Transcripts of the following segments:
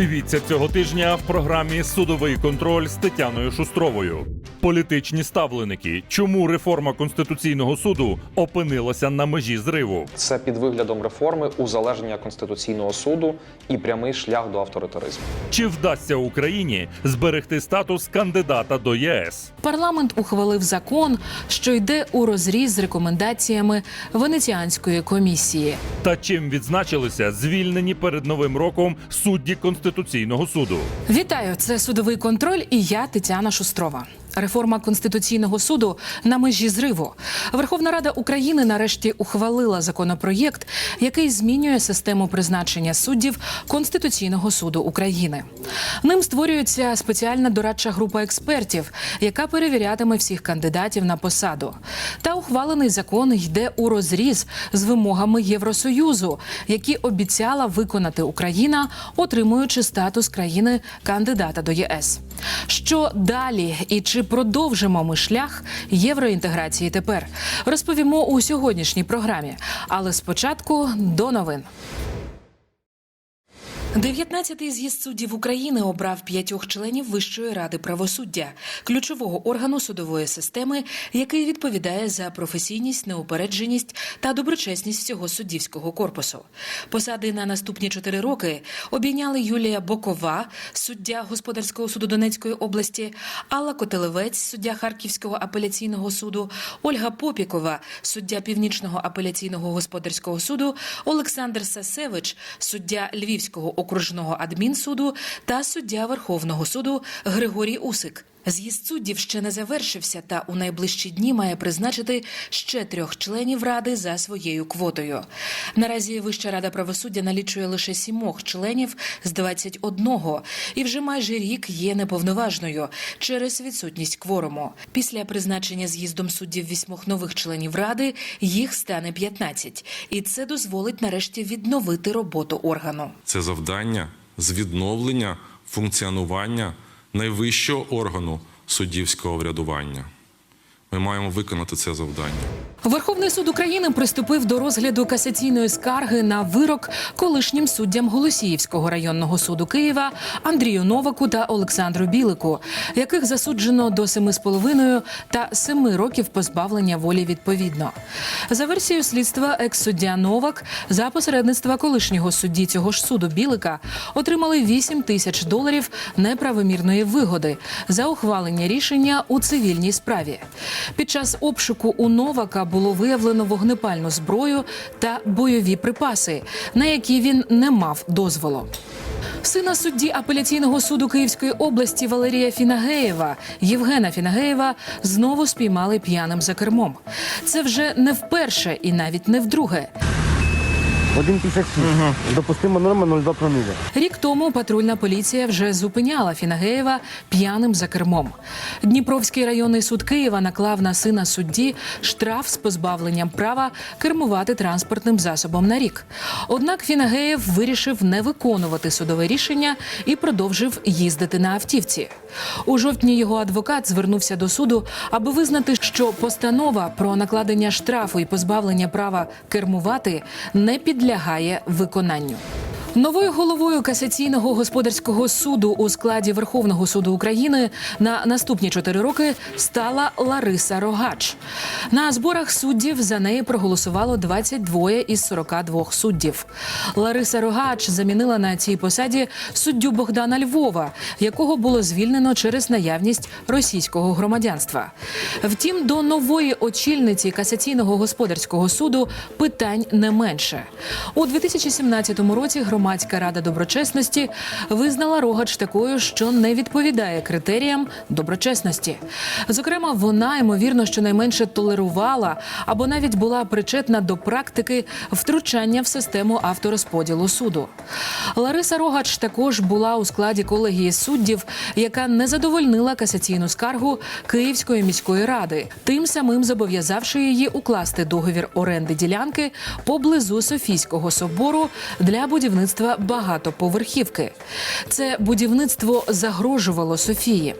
Дивіться цього тижня в програмі Судовий контроль з Тетяною Шустровою. Політичні ставленики. Чому реформа конституційного суду опинилася на межі зриву? Це під виглядом реформи узалежнення конституційного суду і прямий шлях до авторитаризму. Чи вдасться Україні зберегти статус кандидата до ЄС? Парламент ухвалив закон, що йде у розріз з рекомендаціями Венеціанської комісії. Та чим відзначилися звільнені перед новим роком судді конституційного суду? Вітаю! Це судовий контроль. І я Тетяна Шустрова. Реформа конституційного суду на межі зриву. Верховна Рада України нарешті ухвалила законопроєкт, який змінює систему призначення суддів Конституційного суду України. Ним створюється спеціальна дорадча група експертів, яка перевірятиме всіх кандидатів на посаду. Та ухвалений закон йде у розріз з вимогами Євросоюзу, які обіцяла виконати Україна, отримуючи статус країни кандидата до ЄС. Що далі і чи продовжимо ми шлях євроінтеграції тепер? Розповімо у сьогоднішній програмі. Але спочатку до новин. 19-й з'їзд суддів України обрав п'ятьох членів Вищої ради правосуддя, ключового органу судової системи, який відповідає за професійність, неупередженість та доброчесність всього суддівського корпусу. Посади на наступні чотири роки обійняли Юлія Бокова, суддя господарського суду Донецької області, Алла Котелевець, суддя Харківського апеляційного суду, Ольга Попікова, суддя Північного апеляційного господарського суду, Олександр Сасевич, суддя Львівського окружного адмінсуду та суддя Верховного суду Григорій Усик. З'їзд суддів ще не завершився, та у найближчі дні має призначити ще трьох членів ради за своєю квотою. Наразі Вища рада правосуддя налічує лише сімох членів з 21, і вже майже рік є неповноважною через відсутність кворуму. Після призначення з'їздом суддів вісьмох нових членів ради їх стане 15. і це дозволить нарешті відновити роботу органу. це завдання з відновлення функціонування найвищого органу суддівського врядування. Ми маємо виконати це завдання. Верховний суд України приступив до розгляду касаційної скарги на вирок колишнім суддям Голосіївського районного суду Києва Андрію Новаку та Олександру Білику, яких засуджено до 7,5 та 7 років позбавлення волі відповідно. За версією слідства, екс-суддя Новак за посередництва колишнього судді цього ж суду Білика отримали 8 тисяч доларів неправомірної вигоди за ухвалення рішення у цивільній справі. Під час обшуку у Новака було виявлено вогнепальну зброю та бойові припаси, на які він не мав дозволу. Сина судді апеляційного суду Київської області Валерія Фінагеєва Євгена Фінагеєва знову спіймали п'яним за кермом. Це вже не вперше і навіть не вдруге. 1,56. Допустима норма 0,2 проміля. Рік тому патрульна поліція вже зупиняла Фінагеєва п'яним за кермом. Дніпровський районний суд Києва наклав на сина судді штраф з позбавленням права кермувати транспортним засобом на рік. Однак Фінагеєв вирішив не виконувати судове рішення і продовжив їздити на автівці. У жовтні його адвокат звернувся до суду, аби визнати, що постанова про накладення штрафу і позбавлення права кермувати не підлягає виконанню. Новою головою касаційного господарського суду у складі Верховного суду України на наступні чотири роки стала Лариса Рогач. На зборах суддів за неї проголосувало 22 із 42 суддів. Лариса Рогач замінила на цій посаді суддю Богдана Львова, якого було звільнено через наявність російського громадянства. Втім, до нової очільниці касаційного господарського суду питань не менше. У 2017 році громадська рада доброчесності визнала Рогач такою, що не відповідає критеріям доброчесності. Зокрема, вона ймовірно щонайменше толерувала або навіть була причетна до практики втручання в систему авторозподілу суду. Лариса Рогач також була у складі колегії суддів, яка не задовольнила касаційну скаргу Київської міської ради, тим самим зобов'язавши її укласти договір оренди ділянки поблизу Софійського собору для будівництва будівництва багатоповерхівки. Це будівництво загрожувало Софії.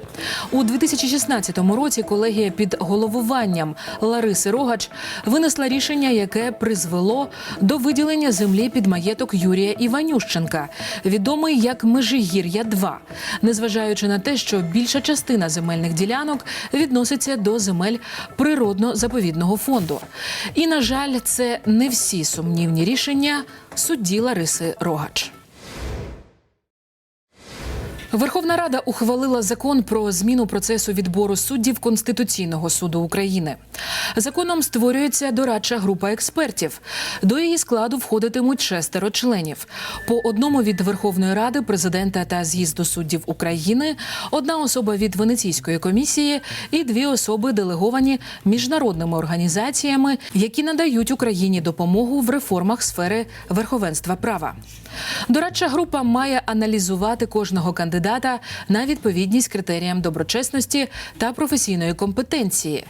У 2016 році колегія під головуванням Лариси Рогач винесла рішення, яке призвело до виділення землі під маєток Юрія Іванющенка, відомий як Межигір'я 2 незважаючи на те, що більша частина земельних ділянок відноситься до земель природно-заповідного фонду. І, на жаль, це не всі сумнівні рішення судді Лариси Рогач. Верховна Рада ухвалила закон про зміну процесу відбору суддів Конституційного суду України. Законом створюється дорадча група експертів. До її складу входитимуть шестеро членів: по одному від Верховної Ради, президента та з'їзду суддів України, одна особа від Венеційської комісії і дві особи делеговані міжнародними організаціями, які надають Україні допомогу в реформах сфери верховенства права. Дорадча група має аналізувати кожного кандидата на відповідність критеріям доброчесності та професійної компетенції.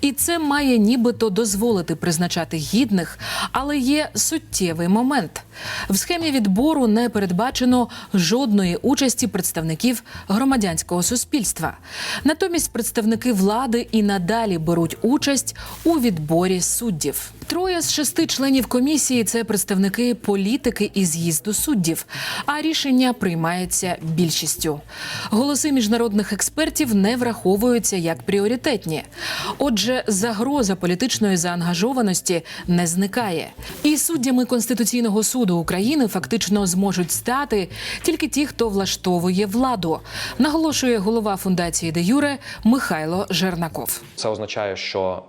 І це має нібито дозволити призначати гідних, але є суттєвий момент. В схемі відбору не передбачено жодної участі представників громадянського суспільства. Натомість представники влади і надалі беруть участь у відборі суддів. Троє з шести членів комісії це представники політики і з'їзду суддів, а рішення приймається більшістю. Голоси міжнародних експертів не враховуються як пріоритетні. Отже, загроза політичної заангажованості не зникає. І суддями Конституційного суду України фактично зможуть стати тільки ті, хто влаштовує владу, наголошує голова фундації де Юре Михайло Жернаков. Це означає, що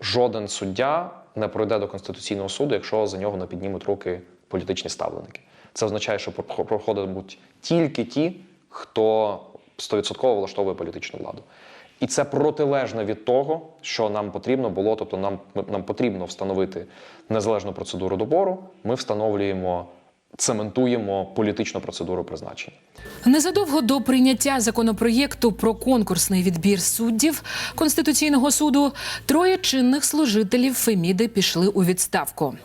жоден суддя не пройде до Конституційного суду, якщо за нього не піднімуть руки політичні ставленики. Це означає, що проходимуть тільки ті, хто 100% влаштовує політичну владу. І це протилежно від того, що нам потрібно було. Тобто, нам, нам потрібно встановити незалежну процедуру добору. Ми встановлюємо, цементуємо політичну процедуру призначення. Незадовго до прийняття законопроєкту про конкурсний відбір суддів Конституційного суду троє чинних служителів Феміди пішли у відставку.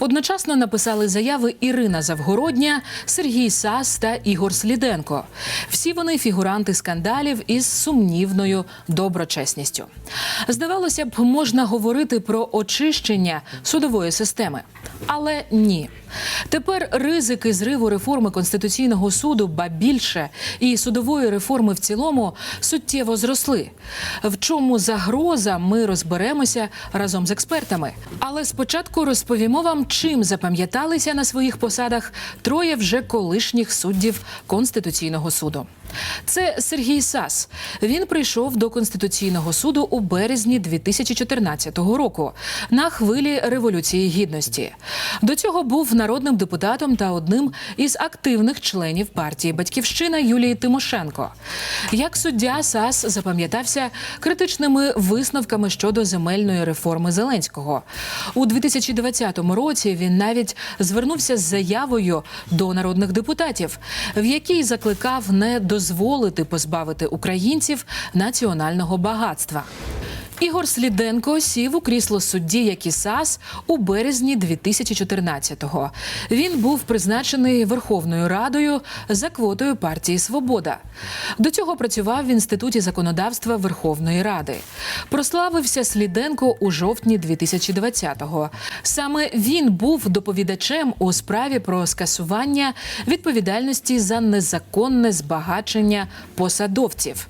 Одночасно написали заяви Ірина Завгородня, Сергій Сас та Ігор Сліденко. Всі вони фігуранти скандалів із сумнівною доброчесністю. Здавалося б, можна говорити про очищення судової системи, але ні. Тепер ризики зриву реформи конституційного суду, ба більше і судової реформи в цілому суттєво зросли. В чому загроза, ми розберемося разом з експертами. Але спочатку розповімо вам, чим запам'яталися на своїх посадах троє вже колишніх суддів конституційного суду. Це Сергій Сас. Він прийшов до конституційного суду у березні 2014 року на хвилі революції гідності. До цього був народним депутатом та одним із активних членів партії Батьківщина Юлії Тимошенко. Як суддя Сас запам'ятався критичними висновками щодо земельної реформи Зеленського. У 2020 році він навіть звернувся з заявою до народних депутатів, в якій закликав не дозволити позбавити українців національного багатства. Ігор Сліденко сів у крісло судді, як і САС, у березні 2014-го. Він був призначений Верховною Радою за квотою партії Свобода. До цього працював в інституті законодавства Верховної Ради. Прославився Сліденко у жовтні 2020-го. Саме він був доповідачем у справі про скасування відповідальності за незаконне збагачення посадовців.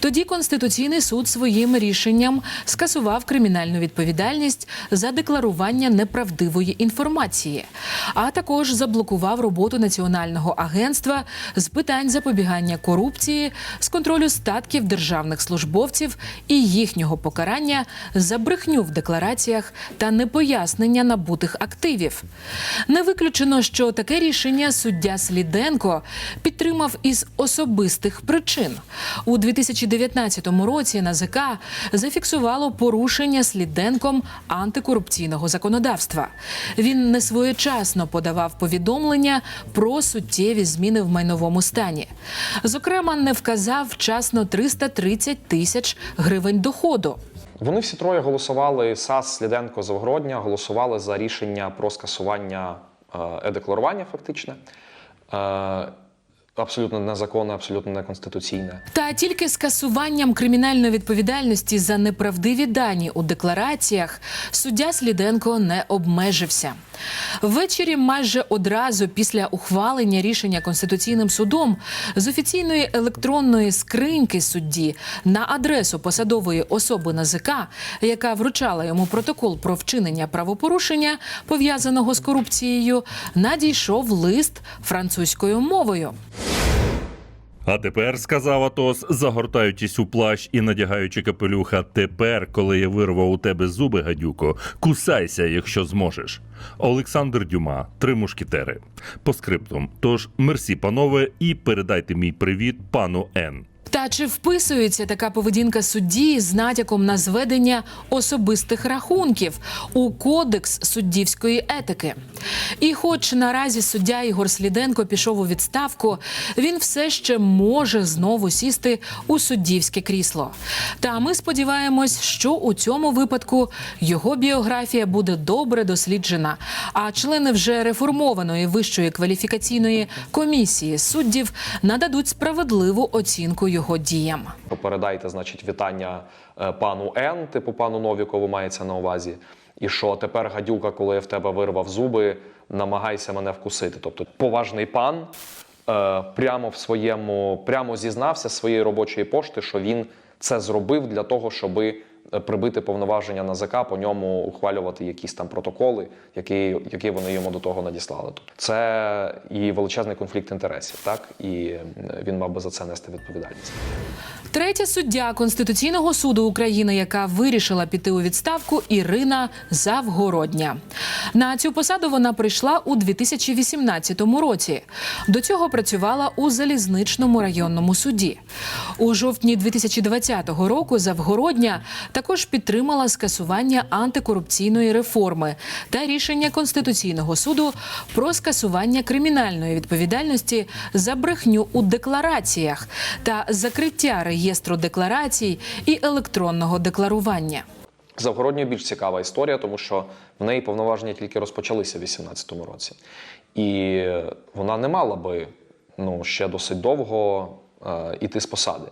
Тоді Конституційний суд своїм рішенням скасував кримінальну відповідальність за декларування неправдивої інформації, а також заблокував роботу Національного агентства з питань запобігання корупції, з контролю статків державних службовців і їхнього покарання за брехню в деклараціях та непояснення набутих активів. Не виключено, що таке рішення суддя Сліденко підтримав із особистих причин. У 2019 році НАЗК зафіксувало порушення Сліденком антикорупційного законодавства. Він несвоєчасно подавав повідомлення про суттєві зміни в майновому стані. Зокрема, не вказав вчасно 330 тисяч гривень доходу. Вони всі троє голосували САС, Сліденко, Завгородня, голосували за рішення про скасування е, е-декларування фактичне. Е, Абсолютно незаконне, абсолютно неконституційне. Та тільки скасуванням кримінальної відповідальності за неправдиві дані у деклараціях суддя Сліденко не обмежився. Ввечері, майже одразу після ухвалення рішення конституційним судом з офіційної електронної скриньки судді на адресу посадової особи НАЗК, яка вручала йому протокол про вчинення правопорушення, пов'язаного з корупцією, надійшов лист французькою мовою. А тепер, сказав Атос, загортаючись у плащ і надягаючи капелюха, тепер, коли я вирвав у тебе зуби, гадюко, кусайся, якщо зможеш. Олександр Дюма, три мушкітери. По скриптум. Тож мерсі, панове, і передайте мій привіт пану Н. Та чи вписується така поведінка судді з натяком на зведення особистих рахунків у кодекс суддівської етики? І, хоч наразі суддя Ігор Сліденко пішов у відставку, він все ще може знову сісти у суддівське крісло. Та ми сподіваємось, що у цьому випадку його біографія буде добре досліджена. А члени вже реформованої вищої кваліфікаційної комісії суддів нададуть справедливу оцінку його діям. Передайте, значить, вітання е, пану Н, типу пану Новікову мається на увазі. І що тепер гадюка, коли я в тебе вирвав зуби, намагайся мене вкусити. Тобто поважний пан е, прямо в своєму, прямо зізнався своєї робочої пошти, що він це зробив для того, щоби прибити повноваження НАЗК, по ньому ухвалювати якісь там протоколи, які, які вони йому до того надіслали. Тобто це і величезний конфлікт інтересів, так і е, він мав би за це нести відповідальність. Третя суддя Конституційного суду України, яка вирішила піти у відставку, Ірина Завгородня. На цю посаду вона прийшла у 2018 році. До цього працювала у залізничному районному суді. У жовтні 2020 року Завгородня також підтримала скасування антикорупційної реформи та рішення Конституційного суду про скасування кримінальної відповідальності за брехню у деклараціях та закриття реєстру декларацій і електронного декларування. Завгородньою більш цікава історія, тому що в неї повноваження тільки розпочалися в 2018 році. І вона не мала би ну, ще досить довго е, іти з посади.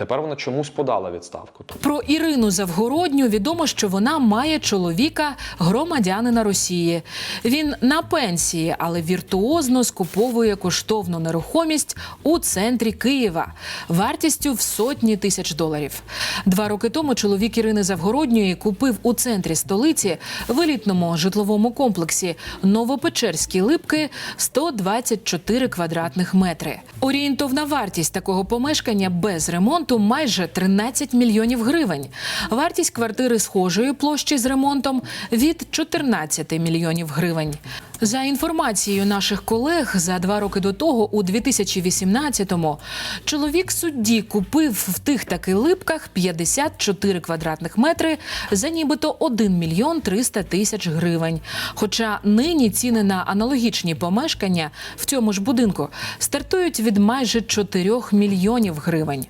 Тепер вона чомусь подала відставку. Про Ірину Завгородню відомо, що вона має чоловіка громадянина Росії. Він на пенсії, але віртуозно скуповує коштовну нерухомість у центрі Києва вартістю в сотні тисяч доларів. Два роки тому чоловік Ірини Завгородньої купив у центрі столиці в елітному житловому комплексі Новопечерські липки 124 квадратних метри. Орієнтовна вартість такого помешкання без ремонту майже 13 мільйонів гривень. Вартість квартири схожої площі з ремонтом від 14 мільйонів гривень. За інформацією наших колег, за два роки до того, у 2018-му, чоловік судді купив в тих таки липках 54 квадратних метри за нібито 1 мільйон 300 тисяч гривень. Хоча нині ціни на аналогічні помешкання в цьому ж будинку стартують від майже 4 мільйонів гривень.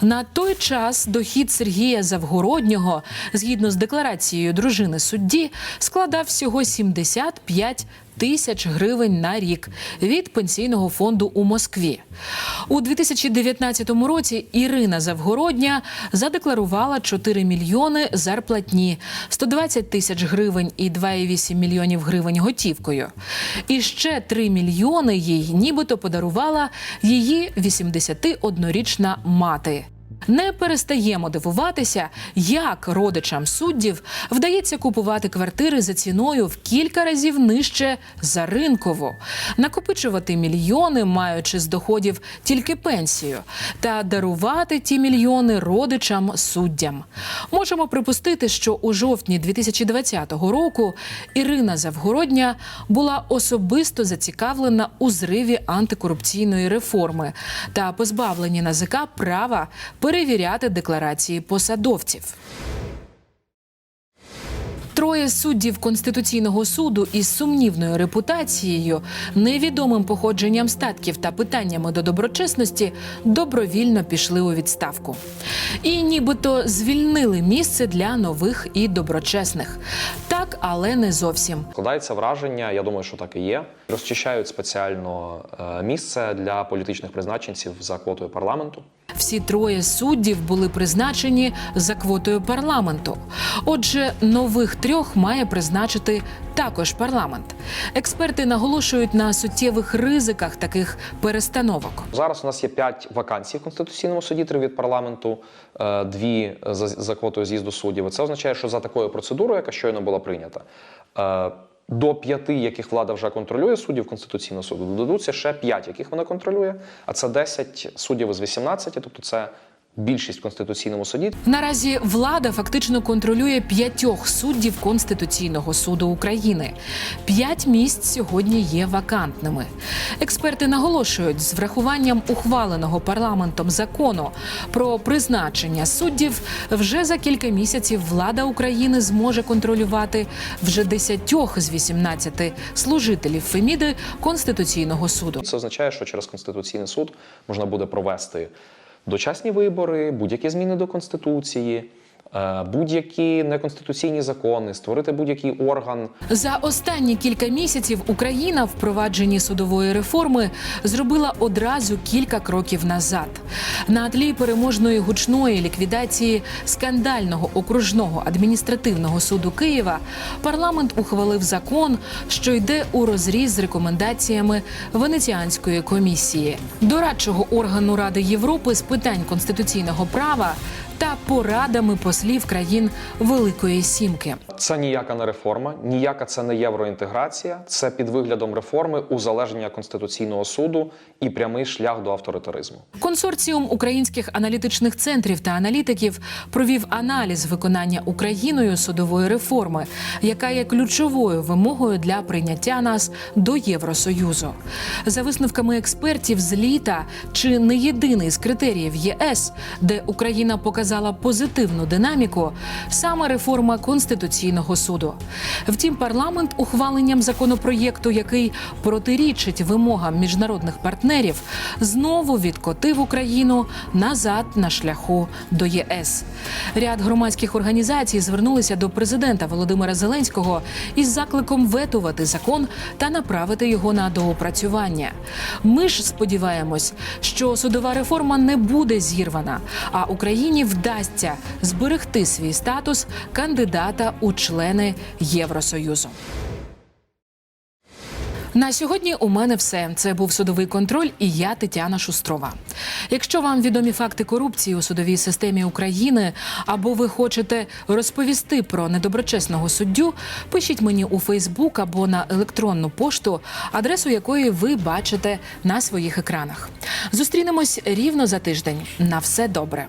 На той час дохід Сергія Завгороднього, згідно з декларацією дружини судді, складав всього 75 тисяч гривень на рік від пенсійного фонду у Москві. У 2019 році Ірина Завгородня задекларувала 4 мільйони зарплатні, 120 тисяч гривень і 2,8 мільйонів гривень готівкою. І ще 3 мільйони їй нібито подарувала її 81-річна мати. Не перестаємо дивуватися, як родичам суддів вдається купувати квартири за ціною в кілька разів нижче за ринкову, накопичувати мільйони, маючи з доходів тільки пенсію, та дарувати ті мільйони родичам суддям. Можемо припустити, що у жовтні 2020 року Ірина Завгородня була особисто зацікавлена у зриві антикорупційної реформи та позбавленні НАЗК права перевіряти декларації посадовців. Троє суддів Конституційного суду із сумнівною репутацією, невідомим походженням статків та питаннями до доброчесності добровільно пішли у відставку. І нібито звільнили місце для нових і доброчесних. Так, але не зовсім. Складається враження, я думаю, що так і є. Розчищають спеціально е, місце для політичних призначенців за квотою парламенту. Всі троє суддів були призначені за квотою парламенту. Отже, нових трьох має призначити також парламент. Експерти наголошують на суттєвих ризиках таких перестановок. Зараз у нас є п'ять вакансій в конституційному суді, три від парламенту, е, дві за, квотою з'їзду суддів. Це означає, що за такою процедурою, яка щойно була прийнята, е, до п'яти, яких влада вже контролює суддів Конституційного суду, додадуться ще п'ять, яких вона контролює. А це 10 суддів із 18, тобто це більшість в конституційному суді. Наразі влада фактично контролює п'ятьох суддів Конституційного суду України. П'ять місць сьогодні є вакантними. Експерти наголошують, з врахуванням ухваленого парламентом закону про призначення суддів, вже за кілька місяців влада України зможе контролювати вже десятьох з 18 служителів Феміди Конституційного суду. Це означає, що через Конституційний суд можна буде провести дочасні вибори, будь-які зміни до Конституції, будь-які неконституційні закони, створити будь-який орган. За останні кілька місяців Україна впровадженні судової реформи зробила одразу кілька кроків назад. На тлі переможної гучної ліквідації скандального окружного адміністративного суду Києва парламент ухвалив закон, що йде у розріз з рекомендаціями Венеціанської комісії, дорадчого органу Ради Європи з питань конституційного права та порадами послів країн Великої Сімки. Це ніяка не реформа, ніяка це не євроінтеграція. Це під виглядом реформи узалежнення Конституційного суду і прямий шлях до авторитаризму. Консорціум українських аналітичних центрів та аналітиків провів аналіз виконання Україною судової реформи, яка є ключовою вимогою для прийняття нас до Євросоюзу. За висновками експертів з літа, чи не єдиний з критеріїв ЄС, де Україна показала позитивну динаміку, саме реформа конституційного суду. Втім, парламент ухваленням законопроєкту, який протирічить вимогам міжнародних партнерів, знову відкотив Україну назад на шляху до ЄС. Ряд громадських організацій звернулися до президента Володимира Зеленського із закликом ветувати закон та направити його на доопрацювання. Ми ж сподіваємось, що судова реформа не буде зірвана, а Україні вдасться зберегти свій статус кандидата у члени Євросоюзу. На сьогодні у мене все. Це був судовий контроль, і я Тетяна Шустрова. Якщо вам відомі факти корупції у судовій системі України, або ви хочете розповісти про недоброчесного суддю, пишіть мені у Фейсбук або на електронну пошту, адресу якої ви бачите на своїх екранах. Зустрінемось рівно за тиждень. На все добре.